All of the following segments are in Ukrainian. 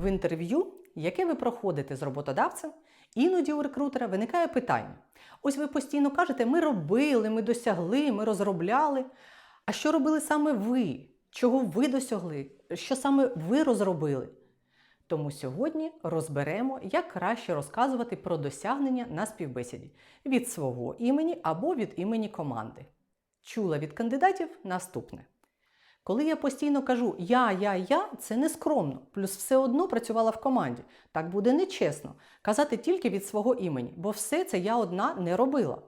В інтерв'ю, яке ви проходите з роботодавцем, іноді у рекрутера виникає питання. Ось ви постійно кажете, ми робили, ми досягли, ми розробляли. А що робили саме ви? Чого ви досягли? Що саме ви розробили? Тому сьогодні розберемо, як краще розказувати про досягнення на співбесіді від свого імені або від імені команди. Чула від кандидатів наступне. Коли я постійно кажу я, я, я, це не скромно, плюс все одно працювала в команді. Так буде нечесно казати тільки від свого імені, бо все це я одна не робила.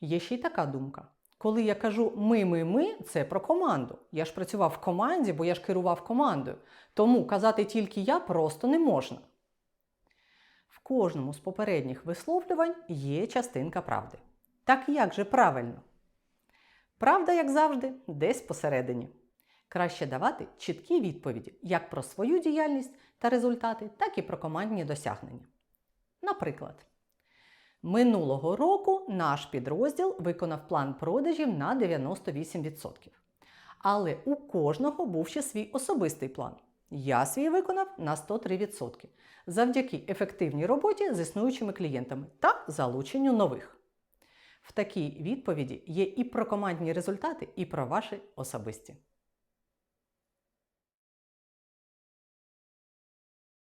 Є ще й така думка. Коли я кажу ми, ми, ми, це про команду. Я ж працював в команді, бо я ж керував командою. Тому казати тільки я просто не можна. В кожному з попередніх висловлювань є частинка правди. Так як же правильно? Правда, як завжди, десь посередині. Краще давати чіткі відповіді як про свою діяльність та результати, так і про командні досягнення. Наприклад, минулого року наш підрозділ виконав план продажів на 98%. Але у кожного був ще свій особистий план. Я свій виконав на 103% завдяки ефективній роботі з існуючими клієнтами та залученню нових. В такій відповіді є і про командні результати, і про ваші особисті.